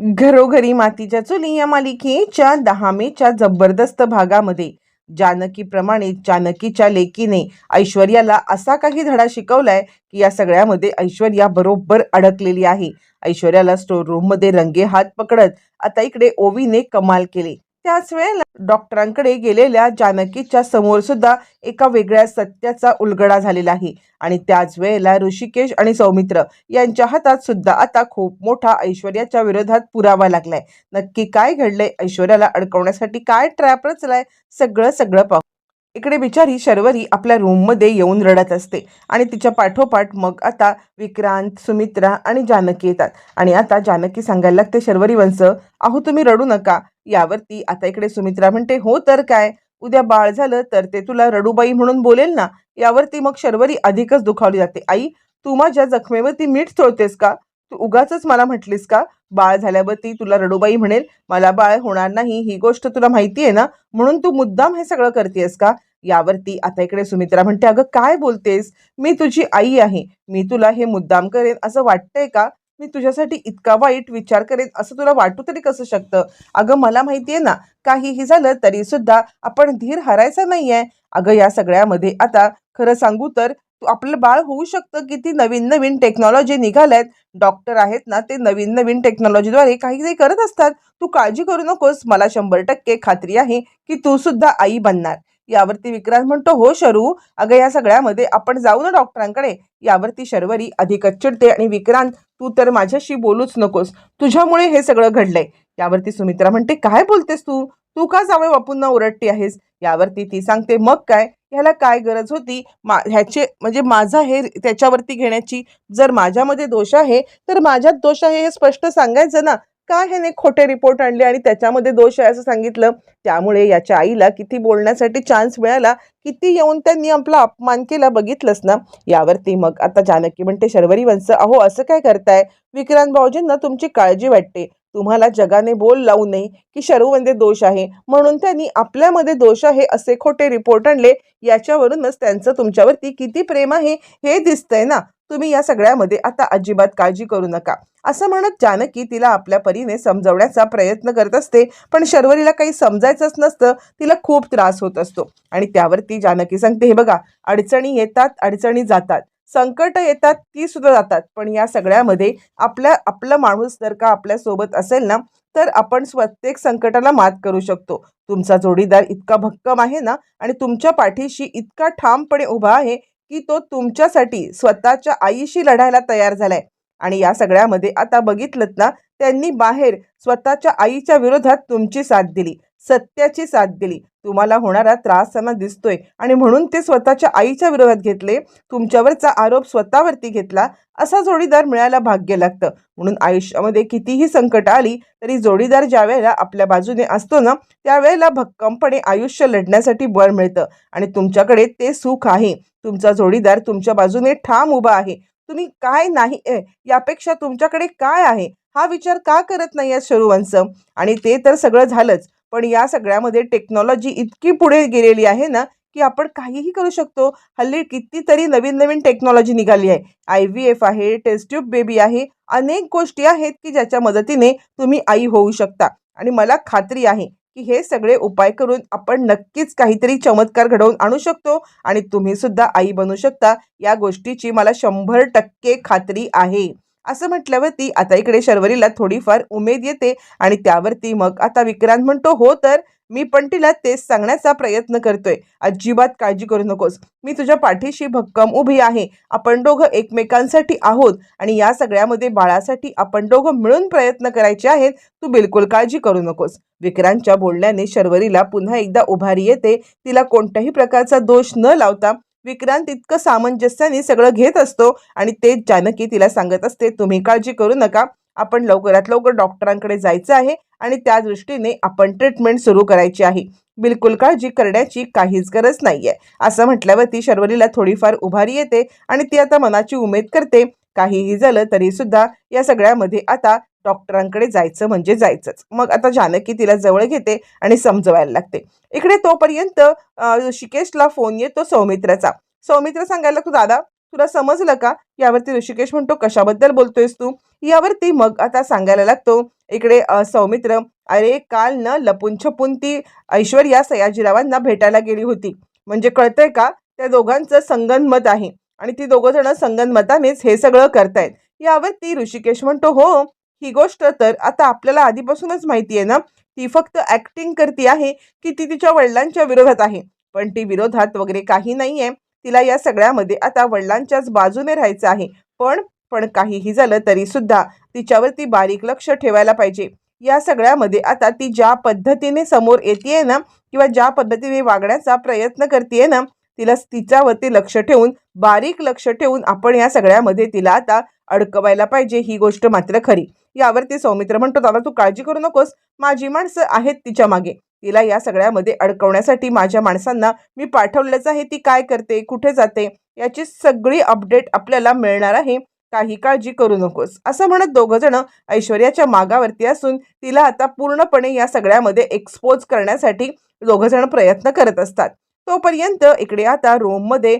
घरोघरी मातीच्या चुली या मालिकेच्या दहा मेच्या जबरदस्त भागामध्ये. जानकीप्रमाणे जानकीच्या लेकीने ऐश्वर्याला असा काही धडा शिकवलाय की या सगळ्यामध्ये ऐश्वर्या बरोबर अडकलेली आहे. ऐश्वर्याला स्टोर रूममध्ये रंगे हात पकडत आता इकडे ओवीने कमाल केली. त्याच वेळेला डॉक्टरांकडे गेलेल्या जानकीच्या समोर सुद्धा एका वेगळ्या सत्याचा उलगडा झालेला आहे. आणि त्याच वेळेला ऋषिकेश आणि सौमित्र यांच्या हातात सुद्धा आता खूप मोठा ऐश्वर्याच्या विरोधात पुरावा लागलाय. नक्की काय घडलंय? ऐश्वर्याला अडकवण्यासाठी काय ट्रॅप रचलाय? सगळं सगळं पाहू. इकडे बिचारी शर्वरी आपल्या रूममध्ये येऊन रडत असते. आणि तिच्या पाठोपाठ मग आता विक्रांत सुमित्रा आणि जानकी येतात. आणि आता जानकी सांगायला लागते शर्वरी वंश अहो तुम्ही रडू नका. यावरती आता इकडे सुमित्रा म्हणते हो तर काय? उद्या बाळ झालं तर ते तुला रडूबाई म्हणून बोलेल ना? यावरती मग शर्वरी अधिकच दुखावली जाते. आई तू माझ्या जखमेवरती मीठ चोळतेस का? तू उगाच मला म्हटलीस का? बाळ झाल्यावरती तुला रडूबाई म्हणेल मला बाळ होणार नाही. ही गोष्ट तुला माहिती आहे ना? म्हणून तू मुद्दाम हे सगळं करतेस का? यावरती आता इकडे सुमित्रा म्हणते अगं काय बोलतेस? मी तुझी आई आहे. मी तुला हे मुद्दाम करेन असं वाटतंय का? मी तुझ्यासाठी इतका वाईट विचार करेन असं तुला वाटू तरी कसं शकतं? अगं मला माहितीये ना काहीही झालं तरी सुद्धा आपण धीर हरायचा नाहीये. अगं या सगळ्यामध्ये आता खरं सांगू तर तू- आपलं बाळ होऊ शकतं किती नवीन नवीन टेक्नॉलॉजी निघाल्यात. डॉक्टर आहेत ना ते नवीन नवीन टेक्नॉलॉजीद्वारे काहीतरी करत असतात. तू काळजी करू नकोस. मला शंभर टक्के खात्री आहे की तू सुद्धा आई बनणार. यावरती विक्रांत म्हणतो हो शरू. अगं या सगळ्यामध्ये आपण जाऊ ना डॉक्टरांकडे. यावरती शर्वरी अधिकच चिडते आणि विक्रांत तू तर माझ्याशी बोलूच नकोस. तुझ्यामुळे हे सगळं घडलंय. यावरती सुमित्रा म्हणते काय बोलतेस तू? तू का जावे बापूंना ओरडती आहेस? यावरती ती सांगते मग काय? ह्याला काय गरज होती? मा ह्याचे म्हणजे माझा हे त्याच्यावरती घेण्याची जर माझ्यामध्ये दोष आहे तर माझ्यात दोष आहे हे स्पष्ट सांगायचं ना. का ह्याने खोटे रिपोर्ट आणले आणि त्याच्यामध्ये दोष आहे असं सांगितलं? त्यामुळे याच्या आईला किती बोलण्यासाठी चान्स मिळाला किती येऊन त्यांनी आपला अपमान केला बघितलंस ना? यावरती मग आता जानकी म्हणते शर्वरी वंश अहो असं काय करताय? विक्रांत भाऊजींना तुमची काळजी वाटते. तुम्हाला जगाने बोल लावू नये की शर्वमध्ये दोष आहे. म्हणून त्यांनी आपल्यामध्ये दोष आहे असे खोटे रिपोर्ट आणले. याच्यावरूनच त्यांचं तुमच्यावरती किती प्रेम आहे हे दिसतंय ना? तुम्ही या सगळ्यामध्ये आता अजिबात काळजी करू नका. असं म्हणत जानकी तिला आपल्या परीने समजवण्याचा प्रयत्न करत असते पण शर्वरीला काही समजायचंच नसतं तिला खूप त्रास होत असतो. आणि त्यावरती जानकी सांगते हे बघा अडचणी येतात अडचणी जातात. संकट येतात ती सुद्धा जातात. पण या सगळ्यामध्ये आपल्या आपला माणूस जर का आपल्यासोबत असेल ना तर आपण प्रत्येक संकटाला मात करू शकतो. तुमचा जोडीदार इतका भक्कम आहे ना आणि तुमच्या पाठीशी इतका ठामपणे उभा आहे की तो तुमच्यासाठी स्वतःच्या आईशी लढायला तयार झालाय. आणि या सगळ्यामध्ये आता बघितलं ना त्यांनी बाहेर स्वतःच्या आईच्या विरोधात तुमची साथ दिली सत्याची साथ दिली. तुम्हाला होणारा त्रास त्यांना दिसतोय. आणि म्हणून ते स्वतःच्या आईच्या विरोधात घेतले तुमच्यावरचा आरोप स्वतःवरती घेतला असा जोडीदार मिळायला भाग्य लागतं. म्हणून आयुष्यामध्ये कितीही संकट आली तरी जोडीदार ज्या वेळेला आपल्या बाजूने असतो ना त्यावेळेला भक्कमपणे आयुष्य लढण्यासाठी बळ मिळतं. आणि तुमच्याकडे ते सुख आहे. तुमचा जोडीदार तुमच्या बाजूने ठाम उभा आहे. तुम्ही काय नाही यापेक्षा तुमच्याकडे काय आहे? हा विचार का करत नाही आहेत शरुवंश आणि ते तर सगळं झालंच. पण या सगळ्यामध्ये टेक्नॉलॉजी इतकी पुढे गेलेली आहे ना की आपण काहीही करू शकतो. हल्ली कितीतरी नवीन नवीन टेक्नॉलॉजी निघाली आहे. आय व्ही एफ आहे टेस्ट्यूब बेबी आहे. अनेक गोष्टी आहेत की ज्याच्या मदतीने तुम्ही आई होऊ शकता. आणि मला खात्री आहे की हे सगळे उपाय करून आपण नक्कीच काहीतरी चमत्कार घडवून आणू शकतो आणि तुम्ही सुद्धा आई बनू शकता. या गोष्टीची मला शंभर टक्के खात्री आहे. असं म्हटल्यावरती आता इकडे शर्वरीला थोडीफार उमेद येते आणि त्यावरती मग आता विक्रांत म्हणतो हो तर मी पण तिला तेच सांगण्याचा प्रयत्न करतोय. अजिबात काळजी करू नकोस. मी तुझ्या पाठीशी भक्कम उभी आहे. आपण दोघं एकमेकांसाठी आहोत आणि या सगळ्यामध्ये बाळासाठी आपण दोघं मिळून प्रयत्न करायचे आहेत तू बिलकुल काळजी करू नकोस. विक्रांतच्या बोलण्याने शर्वरीला पुन्हा एकदा उभारी येते. तिला कोणत्याही प्रकारचा दोष न लावता विक्रांत इतकं सामंजस्याने सगळं घेत असतो आणि तेच जानकी तिला सांगत असते तुम्ही काळजी करू नका. आपण लवकरात लवकर डॉक्टरांकडे जायचं आहे आणि त्या दृष्टीने आपण ट्रीटमेंट सुरू करायची आहे. बिलकुल काळजी करण्याची काहीच गरज नाही आहे असं म्हटल्यावर ती शर्वरीला थोडीफार उभारी येते आणि ती आता मनाची उमेद करते. काहीही झालं तरी सुद्धा या सगळ्यामध्ये आता डॉक्टरांकडे जायचं म्हणजे जायचंच. मग आता जानकी तिला जवळ घेते आणि समजवायला लागते. इकडे तोपर्यंत शिकेशला ऋषिकेशला फोन येतो सौमित्राचा. सौमित्र सांगायला तू दादा तुला समजलं का? यावरती ऋषिकेश म्हणतो कशाबद्दल बोलतोयस तू? यावरती मग आता सांगायला लागतो इकडे सौमित्र अरे काल न लपून छपून ती ऐश्वर्या सयाजीरावांना भेटायला गेली होती. म्हणजे कळतंय का? त्या दोघांचं संगनमत आहे आणि ती दोघं जण संगनमतानेच हे सगळं करतायत. यावरती ऋषिकेश म्हणतो हो ही गोष्ट तर आता आपल्याला आधीपासूनच माहिती आहे ना? ती फक्त ऍक्टिंग करती आहे की ती तिच्या वडिलांच्या विरोधात आहे. पण ती विरोधात वगैरे काही नाही आहे तिला या सगळ्यामध्ये आता वडिलांच्याच बाजूने राहायचं आहे. पण पण काहीही झालं तरी सुद्धा तिच्यावरती बारीक लक्ष ठेवायला पाहिजे. या सगळ्यामध्ये आता ती ज्या पद्धतीने समोर येते ना किंवा ज्या पद्धतीने वागण्याचा प्रयत्न करते ना तिला तिच्यावरती लक्ष ठेवून बारीक लक्ष ठेवून आपण या सगळ्यामध्ये तिला आता अडकवायला पाहिजे ही गोष्ट मात्र खरी. यावरती सौमित्र म्हणतो दादा तू काळजी करू नकोस. माझी माणसं आहेत तिच्यामागे. तिला या सगळ्यामध्ये अडकवण्यासाठी माझ्या माणसांना मी पाठवलेलंच आहे ती काय करते कुठे जाते याची सगळी अपडेट आपल्याला मिळणार आहे. काही काळजी करू नकोस. असं म्हणत दोघं जण ऐश्वर्याच्या मागावरती असून तिला आता पूर्णपणे या सगळ्यामध्ये एक्सपोज करण्यासाठी दोघं जण प्रयत्न करत असतात. तोपर्यंत इकडे आता रोममध्ये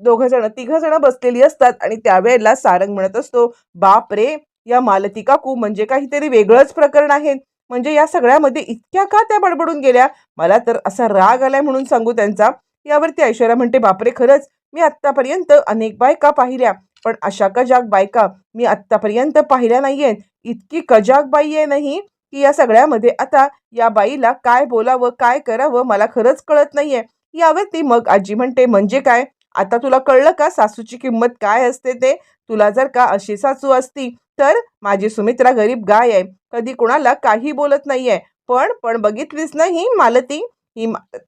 दोघं जण जण बसलेली असतात आणि त्यावेळेला सारंग म्हणत असतो बाप रे या मालती काकू म्हणजे काहीतरी वेगळंच प्रकरण आहे. म्हणजे या सगळ्यामध्ये इतक्या का त्या बडबडून गेल्या? मला तर असा राग आलाय म्हणून सांगू त्यांचा. यावरती ऐश्वर्या म्हणते बापरे खरंच मी आत्तापर्यंत अनेक बायका पाहिल्या पण अशा कजाग बायका मी आत्तापर्यंत पाहिल्या नाहीयेत. इतकी कजाग बाई आहे नाही की या सगळ्यामध्ये आता या बाईला काय बोलावं काय करावं मला खरंच कळत नाहीये. यावरती मग आजी म्हणते म्हणजे काय? आता तुला कळलं का सासूची किंमत काय असते ते? तुला जर का अशी सासू असती तर माझी सुमित्रा गरीब गाय आहे. कधी कुणाला काही बोलत नाहीये. पण पण बघितलीस ना ही मालती? ही मा-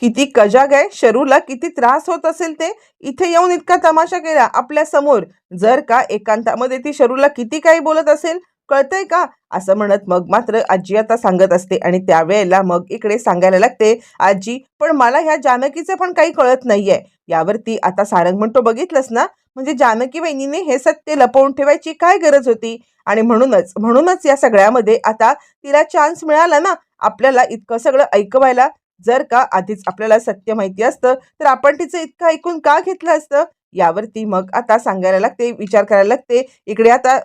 किती कजाग आहे. शरूला किती त्रास होत असेल ते? इथे येऊन इतका तमाशा केला आपल्यासमोर. जर का एकांतामध्ये ती शरूला किती काही बोलत असेल कळतंय का? असं म्हणत मग मात्र आजी आता सांगत असते आणि त्यावेळेला मग इकडे सांगायला लागते आजी पण मला ह्या जानकीचं पण काही कळत नाहीये. यावरती आता सारंग म्हणतो बघितलंस ना? म्हणजे जानकी वहिनीने हे सत्य लपवून ठेवायची काय गरज होती? आणि म्हणूनच म्हणूनच या सगळ्यामध्ये आता तिला चान्स मिळाला ना आपल्याला इतकं सगळं ऐकवायला. जर का आधीच आपल्याला सत्य माहिती असतं तर आपण तिचं इतकं ऐकून का घेतलं असतं? यावरती मग आता सांगायला लागते विचार करायला लागते. इकडे आता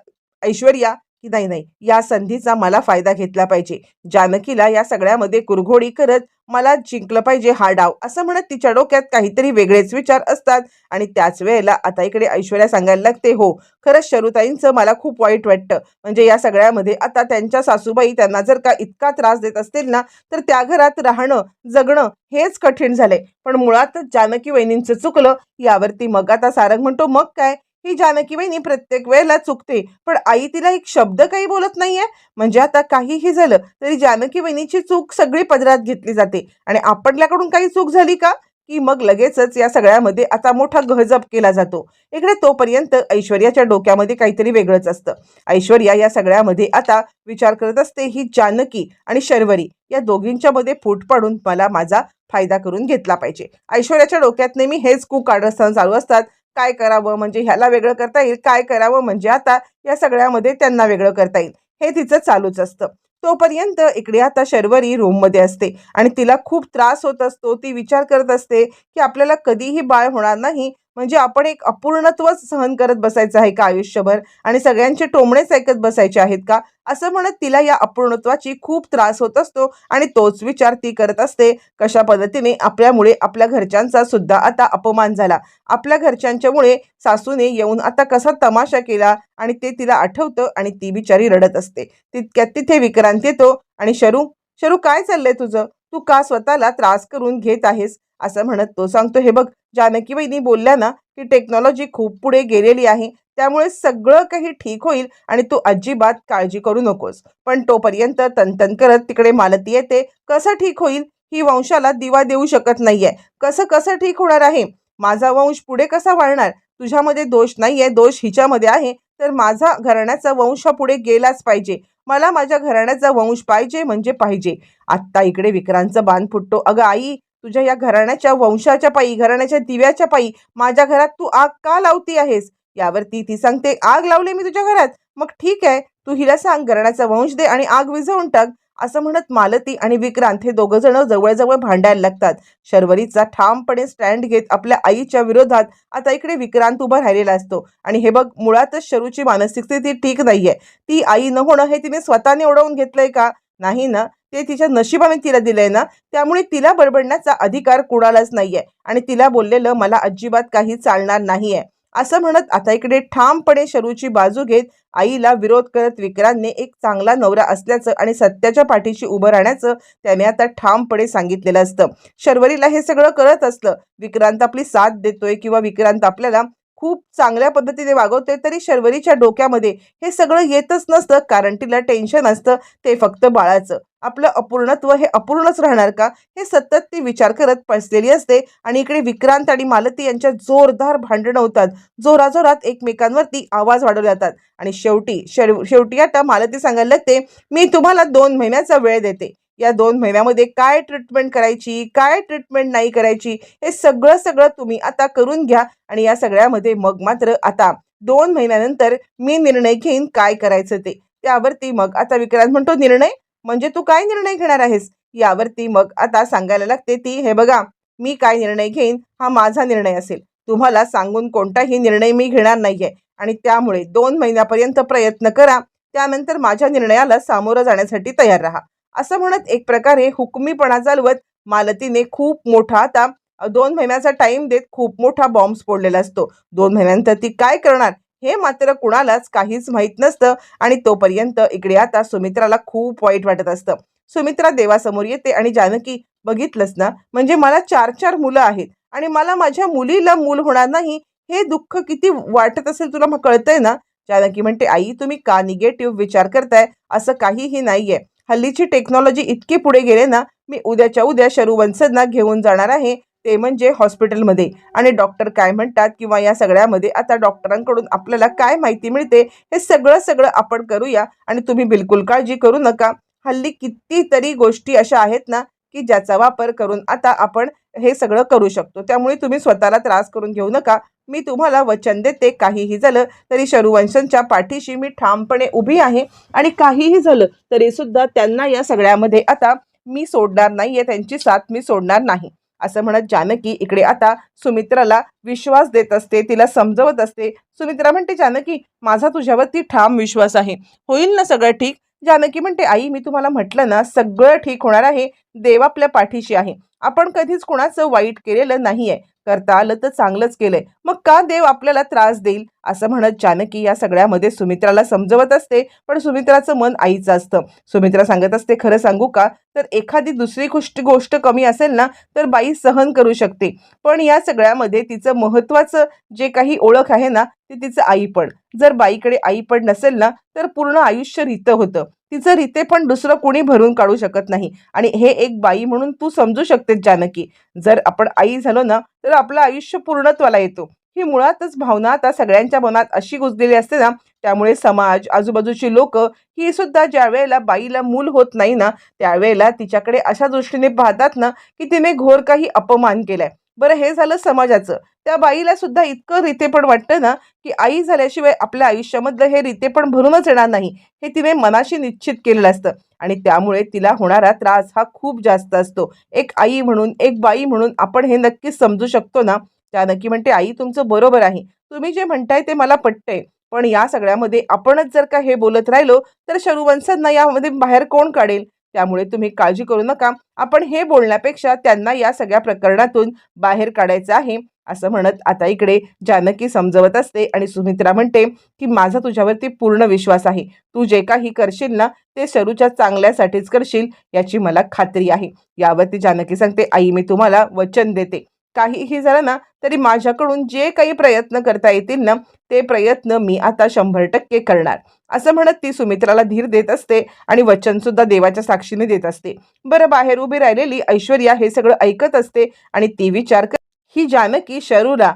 ऐश्वर्या की नाही नाही. या संधीचा मला फायदा घेतला पाहिजे. जानकीला या सगळ्यामध्ये कुरघोडी करत मला जिंकलं पाहिजे हा डाव. असं म्हणत तिच्या डोक्यात काहीतरी वेगळेच विचार असतात आणि त्याच वेळेला आता इकडे ऐश्वर्या सांगायला लागते हो खरंच शरुताईंचं मला खूप वाईट वाटतं. म्हणजे या सगळ्यामध्ये आता त्यांच्या सासूबाई त्यांना जर का इतका त्रास देत असतील ना तर त्या घरात राहणं जगणं हेच कठीण झालंय. पण मुळातच जानकी वहिनींचं चुकलं यावरती मग आता सारंग म्हणतो मग काय? ही जानकी वहिनी प्रत्येक वेळेला चुकते पण आई तिला एक शब्द काही बोलत नाहीये. म्हणजे आता काहीही झालं तरी जानकी वहिनीची चूक सगळी पदरात घेतली जाते. आणि आपल्याकडून काही चूक झाली का? की मग लगेचच या सगळ्यामध्ये आता मोठा गहजप केला जातो. इकडे तोपर्यंत ऐश्वर्याच्या डोक्यामध्ये काहीतरी वेगळंच असतं. ऐश्वर्या या सगळ्यामध्ये आता विचार करत असते ही जानकी आणि शर्वरी या दोघींच्या मध्ये फूट पाडून मला माझा फायदा करून घेतला पाहिजे. ऐश्वर्याच्या डोक्यात नेहमी हेच कूक कारस्थान चालू असतात. काय करावं? म्हणजे ह्याला वेगळं करता येईल. काय करावं? म्हणजे आता या सगळ्यामध्ये त्यांना वेगळं करता येईल. हे तिचं चालूच असतं. तोपर्यंत इकडे आता शर्वरी रूममध्ये असते आणि तिला खूप त्रास होत असतो. ती विचार करत असते की आपल्याला कधीही बाळ होणार नाही. म्हणजे आपण एक अपूर्णत्वच सहन करत बसायचं आहे का आयुष्यभर? आणि सगळ्यांचे टोमणेच ऐकत बसायचे आहेत का? असं म्हणत तिला या अपूर्णत्वाची खूप त्रास होत असतो आणि तोच विचार ती करत असते. कशा पद्धतीने? आपल्यामुळे आपल्या घरच्यांचा सुद्धा आता अपमान झाला. आपल्या घरच्यांच्यामुळे सासूने येऊन आता कसा तमाशा केला? आणि ते तिला आठवतं आणि ती बिचारी रडत असते. तितक्यात तिथे विक्रांत येतो आणि शरू शरू काय चाललंय तुझं? तू का स्वतःला त्रास करून घेत आहेस? असं म्हणत तो सांगतो हे बघ जानकी बहिणी बोलल्या ना की टेक्नॉलॉजी खूप पुढे गेलेली आहे त्यामुळे सगळं काही ठीक होईल आणि तू अजिबात काळजी करू नकोस. पण तोपर्यंत तनतन करत तिकडे मालती येते कसं ठीक होईल? ही वंशाला दिवा देऊ शकत नाहीये. कसं कसं ठीक होणार आहे? माझा वंश पुढे कसा वाढणार? तुझ्यामध्ये दोष नाहीये दोष हिच्यामध्ये आहे. तर माझा घराण्याचा वंश हा पुढे गेलाच पाहिजे. मला माझ्या घराण्याचा वंश पाहिजे म्हणजे पाहिजे. आत्ता इकडे विक्रांतचा बाण फुटतो. अगं आई तुझ्या या घराण्याच्या वंशाच्या पायी घराण्याच्या दिव्याच्या पायी माझ्या घरात तू आग का लावती आहेस? यावरती ती सांगते आग लावली मी तुझ्या घरात. मग ठीक आहे तू हिला सांग घराण्याचा वंश दे आणि आग विझवून टाक. असं म्हणत मालती आणि विक्रांत हे दोघं जण जवळजवळ भांडायला लागतात. शर्वरीचा ठामपणे स्टँड घेत आपल्या आईच्या विरोधात आता इकडे विक्रांत उभा राहिलेला असतो. आणि हे बघ मुळातच शरूची मानसिक स्थिती ठीक नाहीये. ती आई न होणं हे तिने स्वतःने ओढवून घेतलंय का? नाही ना. ते तिच्या नशिबाने तिला दिलंय ना. त्यामुळे तिला बडबडण्याचा अधिकार कुणालाच नाहीये. आणि तिला बोललेलं मला अजिबात काही चालणार नाहीये. असं म्हणत आता इकडे ठामपणे शरूची बाजू घेत आईला विरोध करत विक्रांतने एक चांगला नवरा असल्याचं आणि सत्याच्या पाठीशी उभं राहण्याचं त्याने आता ठामपणे सांगितलेलं असतं. शर्वरीला हे सगळं कळत असलं विक्रांत आपली साथ देतोय किंवा विक्रांत आपल्याला खूप चांगल्या पद्धतीने वागवतोय तरी शर्वरीच्या डोक्यामध्ये हे सगळं येतच नसतं कारण तिला टेन्शन असतं ते फक्त बाळाचं. आपलं अपूर्णत्व हे अपूर्णच राहणार का? हे सतत ती विचार करत पसलेली असते. आणि इकडे विक्रांत आणि मालती यांच्या जोरदार भांडणं होतात. जोराजोरात एकमेकांवरती आवाज वाढवले जातात आणि शेवटी शेव- शेवटी आता मालती सांगायला लागते मी तुम्हाला दोन महिन्याचा वेळ देते. या दोन महिन्यामध्ये काय ट्रीटमेंट करायची काय ट्रीटमेंट नाही करायची हे सगळं सगळं तुम्ही आता करून घ्या. आणि या सगळ्यामध्ये मग मात्र आता दोन महिन्यानंतर मी निर्णय घेईन काय करायचं ते. त्यावरती मग आता विक्रांत म्हणतो निर्णय म्हणजे तू काय निर्णय घेणार आहेस? यावरती मग आता सांगायला लागते ती हे बघा मी काय निर्णय घेईन हा माझा निर्णय असेल. तुम्हाला सांगून कोणताही निर्णय मी घेणार नाहीये. आणि त्यामुळे दोन महिन्यापर्यंत प्रयत्न करा. त्यानंतर माझ्या निर्णयाला सामोरं जाण्यासाठी तयार राहा. असं म्हणत एक प्रकारे हुकमीपणा चालवत मालतीने खूप मोठा आता दोन महिन्याचा टाइम देत खूप मोठा बॉम्ब फोडलेला असतो. दोन महिन्यानंतर ती काय करणार? हे मात्र कुणालाच काहीच माहीत नसतं आणि तोपर्यंत इकडे आता सुमित्राला खूप वाईट वाटत असतं. सुमित्रा देवासमोर येते आणि जानकी बघितलंच ना? म्हणजे मला चार चार मुलं आहेत आणि मला माझ्या मुलीला मूल होणार नाही हे दुःख किती वाटत असेल तुला मग कळतंय ना? जानकी म्हणते आई तुम्ही का निगेटिव्ह विचार करताय? असं काहीही नाहीये. हल्लीची टेक्नॉलॉजी इतकी पुढे गेले ना मी उद्याच्या उद्या शरू वंशजना घेऊन जाणार आहे. ते म्हणजे हॉस्पिटलमध्ये. आणि डॉक्टर काय म्हणतात किंवा या सगळ्यामध्ये आता डॉक्टरांकडून आपल्याला काय माहिती मिळते हे सगळं सगळं आपण करूया. आणि तुम्ही बिलकुल काळजी करू नका. हल्ली कितीतरी गोष्टी अशा आहेत ना की ज्याचा वापर करून आता आपण हे सगळं करू शकतो. त्यामुळे तुम्ही स्वतःला त्रास करून घेऊ नका. मी तुम्हाला वचन देते काहीही झालं तरी शरुवंशांच्या पाठीशी मी ठामपणे उभी आहे. आणि काहीही झालं तरी सुद्धा त्यांना या सगळ्यामध्ये आता मी सोडणार नाही आहे त्यांची साथ मी सोडणार नाही. असं म्हणत जानकी इकडे आता सुमित्राला विश्वास देत असते तिला समजवत असते. सुमित्रा म्हणते जानकी माझा तुझ्यावरती ठाम विश्वास आहे. होईल ना सगळं ठीक? जानकी म्हणते आई मी तुम्हाला म्हटलं ना सगळं ठीक होणार आहे. देव आपल्या पाठीशी आहे. आपण कधीच कुणाचं वाईट केलेलं नाही आहे करता आलं तर चांगलंच केलंय. मग का देव आपल्याला त्रास देईल? असं म्हणत जानकी या सगळ्यामध्ये सुमित्राला समजवत असते पण सुमित्राचं मन आईचं असतं. सुमित्रा सांगत असते खरं सांगू का? तर एखादी दुसरी गोष्ट गोष्ट कमी असेल ना तर बाई सहन करू शकते. पण या सगळ्यामध्ये तिचं महत्वाचं जे काही ओळख आहे ना ते तिचं आईपण जर बाईकडे आईपण नसेल ना तर पूर्ण आयुष्य रितं होतं. तिचं रिते पण दुसरं कोणी भरून काढू शकत नाही. आणि हे एक बाई म्हणून तू समजू शकतेस जानकी. जर आपण आई झालो ना तर आपलं आयुष्य पूर्णत्वाला येतो. ही मुळातच भावना आता सगळ्यांच्या मनात अशी गुजलेली असते ना त्यामुळे समाज आजूबाजूची लोक ही सुद्धा ज्या वेळेला बाईला मूल होत नाही ना त्यावेळेला तिच्याकडे अशा दृष्टीने पाहतात ना की तिने घोर काही अपमान केलाय. बरं हे झालं समाजाचं. त्या बाईला सुद्धा इतकं रितेपण वाटतं ना की आई झाल्याशिवाय आपल्या आयुष्यामधलं हे रितेपण भरूनच येणार नाही हे तिने मनाशी निश्चित केलेलं असतं. आणि त्यामुळे तिला होणारा त्रास हा खूप जास्त असतो. एक आई म्हणून एक बाई म्हणून आपण हे नक्कीच समजू शकतो ना त्या नक्की म्हणते आई तुमचं बरोबर आहे. तुम्ही जे म्हणताय ते मला पटतंय. पण या सगळ्यामध्ये आपणच जर का हे बोलत राहिलो तर शरुवंशांना यामध्ये बाहेर कोण काढेल? त्यामुळे तुम्ही काळजी करू नका. आपण हे बोलण्यापेक्षा त्यांना या सगळ्या प्रकरणातून बाहेर काढायचं आहे. असं म्हणत आता इकडे जानकी समजवत असते आणि सुमित्रा म्हणते की माझा तुझ्यावरती पूर्ण विश्वास आहे. तू जे काही करशील ना ते शरूच्या चांगल्यासाठीच करशील याची मला खात्री आहे. यावरती जानकी सांगते आई मी तुम्हाला वचन देते. काहीही झालं ना तरी माझ्याकडून जे काही प्रयत्न करता येतील ना ते प्रयत्न मी आता शंभर टक्के करणार. असं म्हणत ती सुमित्राला धीर देत असते आणि वचनसुद्धा देवाच्या साक्षीने देत असते. बरं बाहेर उभी राहिलेली ऐश्वर्या हे सगळं ऐकत असते आणि ती विचार कर ही जानकी शरूला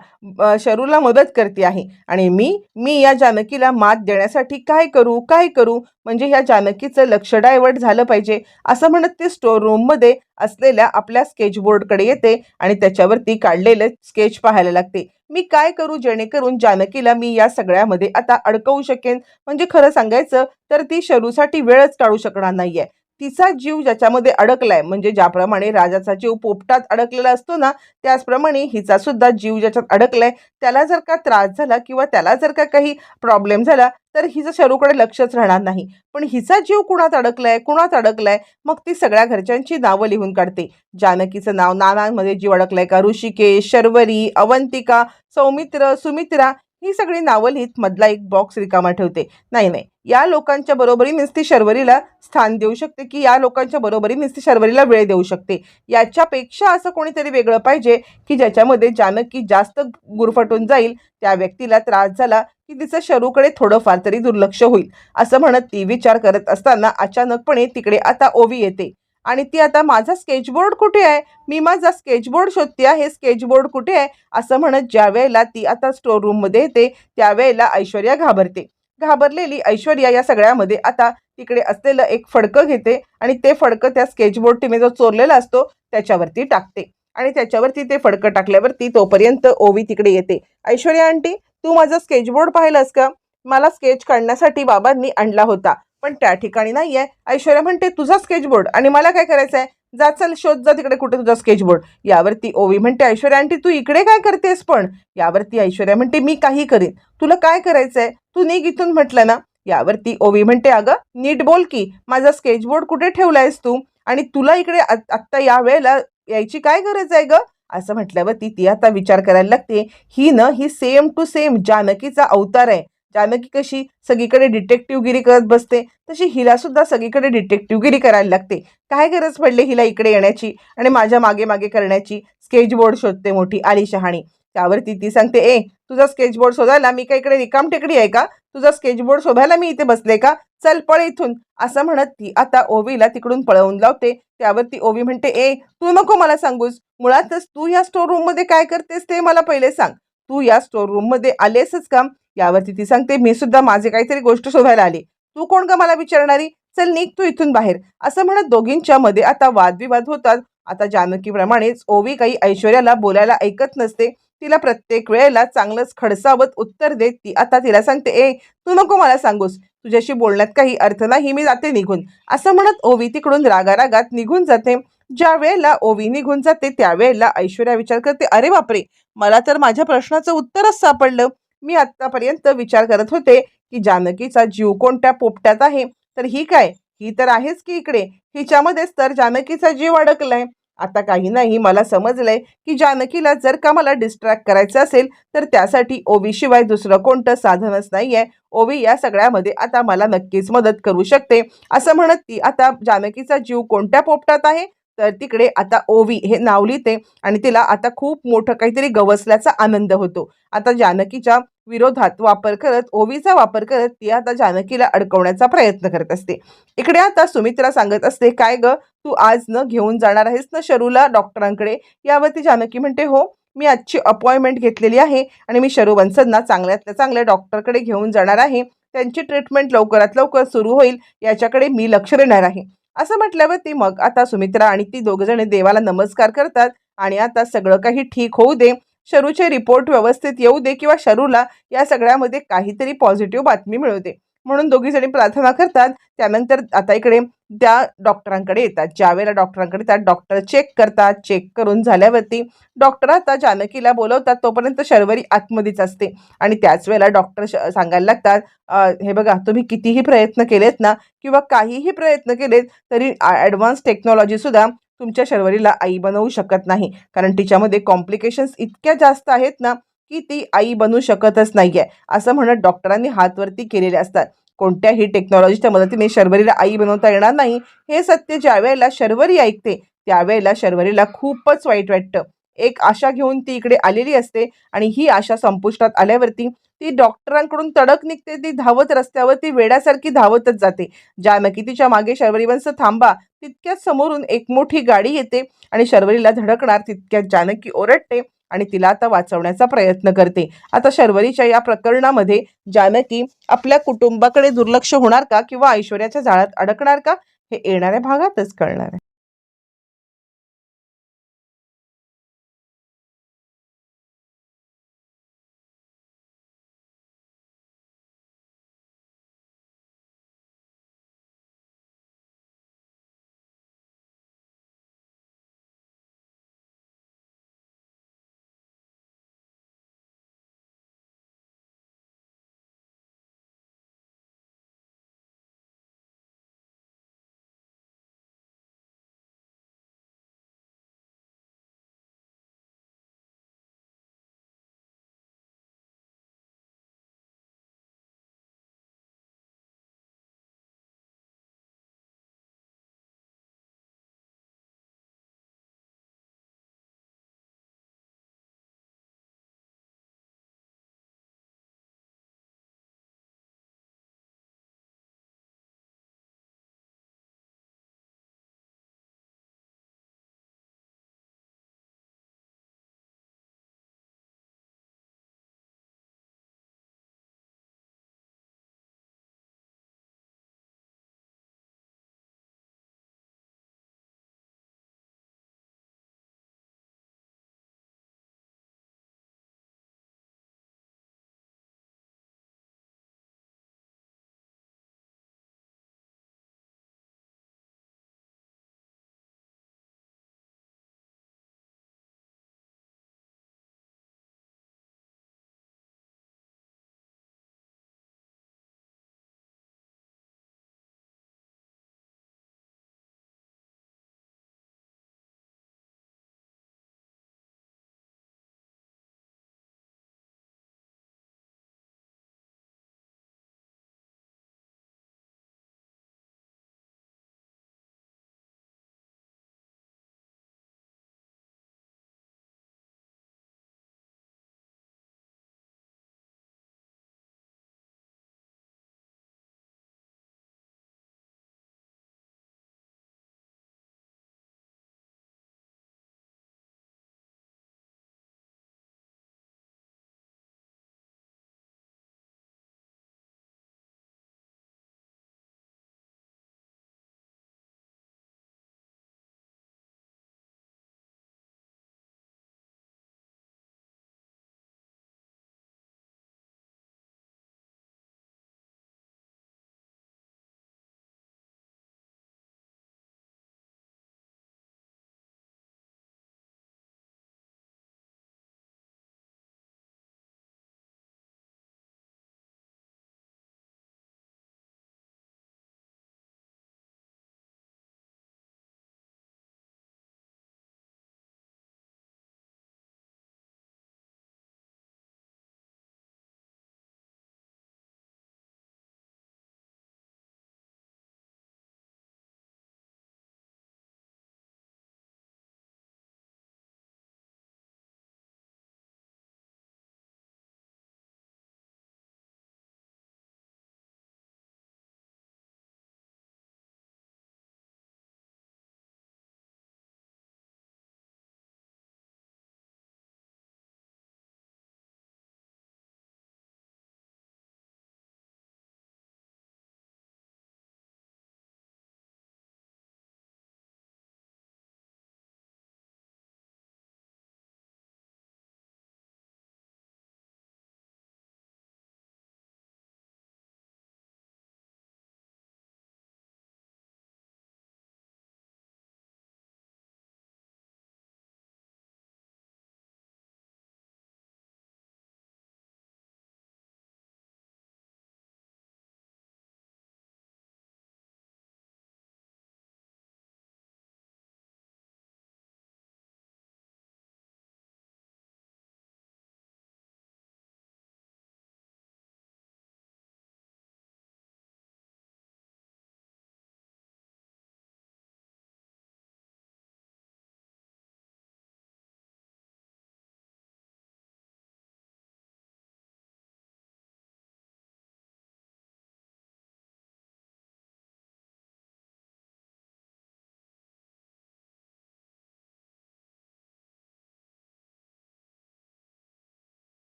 शरूला मदत करते आहे. आणि मी मी या जानकीला मात देण्यासाठी काय करू काय करू? म्हणजे ह्या जानकीचं लक्ष डायवर्ट झालं पाहिजे. असं म्हणत ते स्टोर रूममध्ये असलेल्या आपल्या स्केचबोर्डकडे येते आणि त्याच्यावरती काढलेलं स्केच पाहायला लागते. मी काय करू जेणेकरून जानकीला मी या सगळ्यामध्ये आता अडकवू शकेन? म्हणजे खरं सांगायचं तर ती शरूसाठी वेळच काढू शकणार नाहीये. तिचा जीव ज्याच्यामध्ये अडकलाय म्हणजे ज्याप्रमाणे राजाचा जीव पोपटात अडकलेला असतो ना त्याचप्रमाणे हिचा सुद्धा जीव ज्याच्यात अडकलाय त्याला जर का त्रास झाला किंवा त्याला जर का काही प्रॉब्लेम झाला तर हिचं शरूकडे लक्षच राहणार नाही. पण हिचा जीव कुणात अडकलाय कुणात अडकलाय मग ती सगळ्या घरच्यांची नावं लिहून काढते. जानकीचं नाव नानांमध्ये जीव अडकलाय का? ऋषिकेश शर्वरी अवंतिका सौमित्र सुमित्रा ही सगळी नावं लिहित मधला एक बॉक्स रिकामा ठेवते. नाही नाही. या लोकांच्या बरोबरीनेच ती शर्वरीला स्थान देऊ शकते की या लोकांच्या बरोबरीनेच ती शर्वरीला वेळ देऊ शकते. याच्यापेक्षा असं कोणीतरी वेगळं पाहिजे की ज्याच्यामध्ये जानकी जास्त गुरफटून जाईल त्या व्यक्तीला त्रास झाला की तिचं शरूकडे थोडंफार तरी दुर्लक्ष होईल. असं म्हणत ती विचार करत असताना अचानकपणे तिकडे आता ओवी येते. आणि ती आता माझा स्केचबोर्ड कुठे आहे? मी माझा स्केचबोर्ड शोधते आहे स्केचबोर्ड कुठे आहे? असं म्हणत ज्या वेळेला ती आता स्टोर रूममध्ये येते त्यावेळेला ऐश्वर्या घाबरते. घाबरलेली ऐश्वर्या या सगळ्यामध्ये आता तिकडे असलेलं एक फडकं घेते आणि ते फडकं त्या स्केचबोर्ड तिने जो चोरलेला असतो त्याच्यावरती टाकते. आणि त्याच्यावरती ते फडकं टाकल्यावरती तोपर्यंत ओवी तिकडे येते. ऐश्वर्या आंटी तू माझा स्केचबोर्ड पाहिलंस का? मला स्केच काढण्यासाठी बाबांनी आणला होता. पण त्या ठिकाणी नाहीये. ऐश्वर्या म्हणते तुझा स्केचबोर्ड आणि मला काय करायचं आहे जा चल शोध जा तिकडे कुठे तुझा स्केचबोर्ड यावरती ओवी म्हणते ऐश्वर्या आंटी तू इकडे काय करतेस पण? यावरती ऐश्वर्या म्हणते मी काही करीन. तुला काय करायचंय? तू निघ इथून म्हटलं ना. यावरती ओवी म्हणते अगं नीट बोल की माझा स्केचबोर्ड कुठे ठेवलायस तू? आणि तुला इकडे आत्ता या वेळेला यायची काय गरज आहे ग? असं म्हटल्यावरती ती आता विचार करायला लागते. ही न ही सेम टू सेम जानकीचा अवतार आहे. जानकी कशी सगळीकडे डिटेक्टिव्हगिरी करत बसते तशी हिला सुद्धा सगळीकडे डिटेक्टिव्हगिरी करायला लागते. काय गरज पडली हिला इकडे येण्याची आणि माझ्या मागे मागे करण्याची? स्केचबोर्ड शोधते मोठी आली शहाणी. त्यावरती ती सांगते ए तुझा स्केचबोर्ड शोधायला मी काय इकडे रिकाम टेकडी आहे का? तुझा स्केचबोर्ड शोधायला मी इथे बसले का? चल पळ इथून. असं म्हणत ती आता ओवीला तिकडून पळवून लावते. त्यावरती ओवी म्हणते ए तू नको मला सांगूस. मुळातच तू या स्टोर रूममध्ये काय करतेस ते मला पहिले सांग. तू या स्टोर रूममध्ये आलेसच का? यावरती ती सांगते मी सुद्धा माझे काहीतरी गोष्ट शोधायला आले. तू कोण का मला विचारणारी? चल निघ तू इथून बाहेर. असं म्हणत दोघींच्या मध्ये आता वादविवाद होतात. आता जानकीप्रमाणेच ओवी काही ऐश्वर्याला बोलायला ऐकत नसते. तिला प्रत्येक वेळेला चांगलंच खडसावत उत्तर देत ती आता तिला सांगते ए तू नको मला सांगूस. तुझ्याशी बोलण्यात काही अर्थ नाही मी जाते निघून. असं म्हणत ओवी तिकडून रागारागात निघून जाते. ज्या वेळेला ओवी निघून जाते त्यावेळेला ऐश्वर्या विचार करते अरे बापरे! मला तर माझ्या प्रश्नाचं उत्तरच सापडलं. मी आतापर्यंत विचार करत होते की जानकीचा जीव कोणत्या पोपट्यात आहे? तर ही काय? ही तर आहेच की इकडे? हिच्यामध्येच तर जानकीचा जीव अडकलाय. आता काही नाही मला समजलंय की जानकीला जर का मला डिस्ट्रॅक्ट करायचं असेल तर त्यासाठी ओवी शिवाय दुसरं कोणतं साधनच नाहीये. ओवी या सगळ्यामध्ये आता मला नक्कीच मदत करू शकते. असं म्हणत ती आता जानकीचा जीव कोणत्या पोपटात आहे? तर तिकडे आता ओवी हे नाव लिहिते आणि तिला आता खूप मोठं काहीतरी गवसल्याचा आनंद होतो. आता जानकीच्या विरोधात वापर करत ओवीचा वापर करत ती आता जानकीला अडकवण्याचा प्रयत्न करत असते. इकडे आता सुमित्रा सांगत असते काय ग तू आज न घेऊन जाणार आहेस ना शरूला डॉक्टरांकडे? यावरती जानकी म्हणते हो मी आजची अपॉइंटमेंट घेतलेली आहे आणि मी शरू वंसदना चांगल्यातल्या चांगल्या डॉक्टरकडे घेऊन जाणार आहे. त्यांची ट्रीटमेंट लवकरात लवकर सुरू होईल याच्याकडे मी लक्ष देणार आहे. असं म्हटल्यावर ती मग आता सुमित्रा आणि ती दोघजण देवाला नमस्कार करतात आणि आता सगळं काही ठीक होऊ दे. शरूचे रिपोर्ट व्यवस्थित येऊ दे किंवा शरूला या सगळ्यामध्ये काहीतरी पॉझिटिव्ह बातमी मिळू दे. म्हणून दोघीजणी प्रार्थना करतात. त्यानंतर आता इकडे त्या डॉक्टरांकडे येतात. ज्यावेळेला डॉक्टरांकडे त्या डॉक्टर चेक करतात. चेक करून झाल्यावरती डॉक्टर आता जानकीला बोलवतात. तोपर्यंत शर्वरी आतमध्येच असते. आणि त्याच वेळेला डॉक्टर श- सांगायला लागतात हे बघा तुम्ही कितीही प्रयत्न केलेत ना किंवा काहीही प्रयत्न केलेत तरी ॲडव्हान्स टेक्नॉलॉजीसुद्धा तुमच्या शर्वरीला आई बनवू शकत नाही. कारण तिच्यामध्ये कॉम्प्लिकेशन्स इतक्या जास्त आहेत ना की ती आई बनू शकतच नाही आहे असं म्हणत डॉक्टरांनी हातवरती केलेले असतात. कोणत्याही टेक्नॉलॉजीच्या मदतीने शर्वरीला आई बनवता येणार नाही हे सत्य ज्यावेळेला शर्वरी ऐकते त्यावेळेला शर्वरीला खूपच वाईट वाटतं. एक आशा घेऊन ती इकडे आलेली असते आणि ही आशा संपुष्टात आल्यावरती ती डॉक्टरांकडून तडक निघते ती धावत रस्त्यावरती वेड्यासारखी धावतच जाते. जानकी तिच्यामागे शर्वरीवंश थांबा तितक्याच समोरून एक मोठी गाडी येते आणि शर्वरीला धडकणार तितक्यात जानकी ओरडते आणि तिला आता वाचवण्याचा प्रयत्न करते. आता शर्वरीच्या या प्रकरणामध्ये जानकी आपल्या कुटुंबाकडे दुर्लक्ष होणार का? किंवा ऐश्वर्याच्या जाळ्यात अडकणार का? हे येणाऱ्या भागातच कळणार आहे.